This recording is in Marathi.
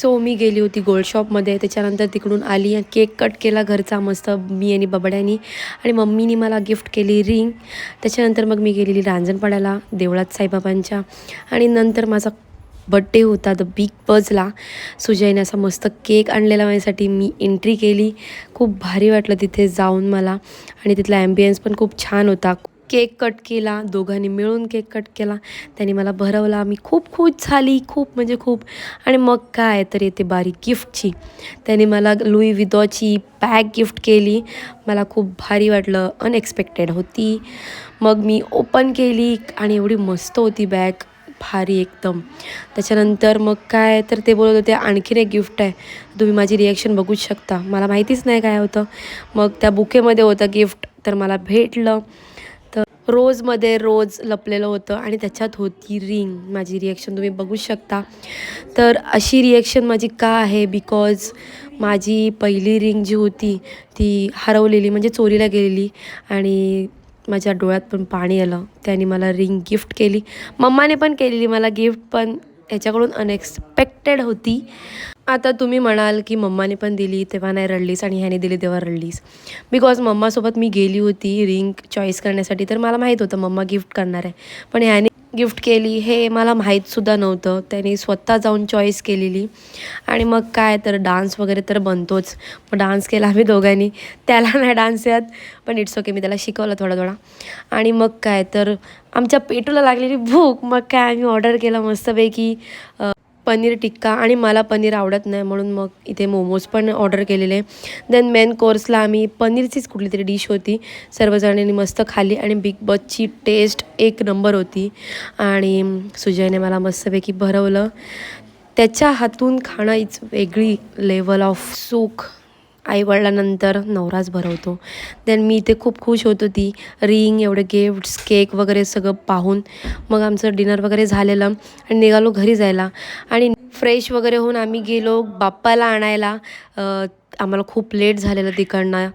सो मी गेली होती गोल्ड शॉपमध्ये त्याच्यानंतर तिकडून आली केक कट केला घरचा मस्त मी आणि बबड्यानी. आणि मम्मीनी मला गिफ्ट केली रिंग त्याच्यानंतर मग मी गेलेली रांजणपाड्याला देवळात साईबाबांच्या. आणि नंतर माझा बड्डे होता द बिग बजला सुजयने असा मस्त केक आणलेला माझ्यासाठी. मी एंट्री केली. खूप भारी वाटलं तिथे जाऊन मला. आणि तिथला ॲम्बियन्स पण खूप छान होता. केक कट केला दोघांनी मिळून केक कट केला. त्यांनी मला भरवला. मी खूप खुश झाली खूप म्हणजे खूप. आणि मग काय तर येते बारी गिफ्टची. त्यांनी मला लुई विदॉची बॅग गिफ्ट केली. मला खूप भारी वाटलं. अनएक्सपेक्टेड होती. मग मी ओपन केली आणि एवढी मस्त होती बॅग भारी एकदम. त्याच्यानंतर मग काय तर ते बोलत होते आणखीन एक गिफ्ट आहे. तुम्ही माझी रिॲक्शन बघूच शकता. मला माहितीच नाही काय होतं. मग त्या बुकेमध्ये होतं गिफ्ट तर मला भेटलं. रोजमध्ये रोज लपलेलं होतं आणि त्याच्यात होती रिंग. माझी रिॲक्शन तुम्ही बघू शकता. तर अशी रिॲक्शन माझी का आहे? बिकॉज माझी पहिली रिंग जी होती ती हरवलेली म्हणजे चोरीला गेलेली आणि माझ्या डोळ्यात पण पाणी आलं. त्याने मला रिंग गिफ्ट केली. मम्माने पण केलेली मला गिफ्ट पण याच्याकडून अनएक्सपेक्टेड होती. आता तुम्ही म्हणाल की मम्माने पण दिली तेव्हा नाही रडलीस आणि ह्याने दिली तेव्हा रडलीस. बिकॉज मम्मासोबत मी गेली होती रिंग चॉईस करण्यासाठी तर मला माहीत होतं मम्मा गिफ्ट करणार आहे. पण ह्याने गिफ्ट केली हे मला माहीतसुद्धा नव्हतं. त्याने स्वतः जाऊन चॉईस केलेली. आणि मग काय तर डान्स वगैरे तर बनतोच. मग डान्स केला आम्ही दोघांनी. त्याला नाही डान्स येत पण इट्स ओके मी त्याला शिकवलं थोडा थोडा आणि मग काय तर आमच्या पेटूला लागलेली भूक. मग काय आम्ही ऑर्डर केलं मस्तपैकी. पनीर टिक्का आणि मला पनीर आवडत नाही म्हणून मग इथे मोमोज पण ऑर्डर केलेले. देन मेन कोर्सला आम्ही पनीरचीच कुठली तरी डिश होती. सर्वजणांनी मस्त खाल्ली आणि बिग बॉसची टेस्ट एक नंबर होती. आणि सुजयने मला मस्तपैकी भरवलं. त्याच्या हातून खाणं इच वेगळी लेवल ऑफ सुख. आईवडिलानंतर नवराच भरवतो. देन मी इथे खूप खुश होत होती. रिंग एवढे गिफ्ट्स केक वगैरे सगळं पाहून. मग आमचं डिनर वगैरे झालेलं आणि निघालो घरी जायला. आणि फ्रेश वगैरे होऊन आम्ही गेलो बाप्पाला आणायला. आम्हाला खूप लेट झालेलं तिकडनं.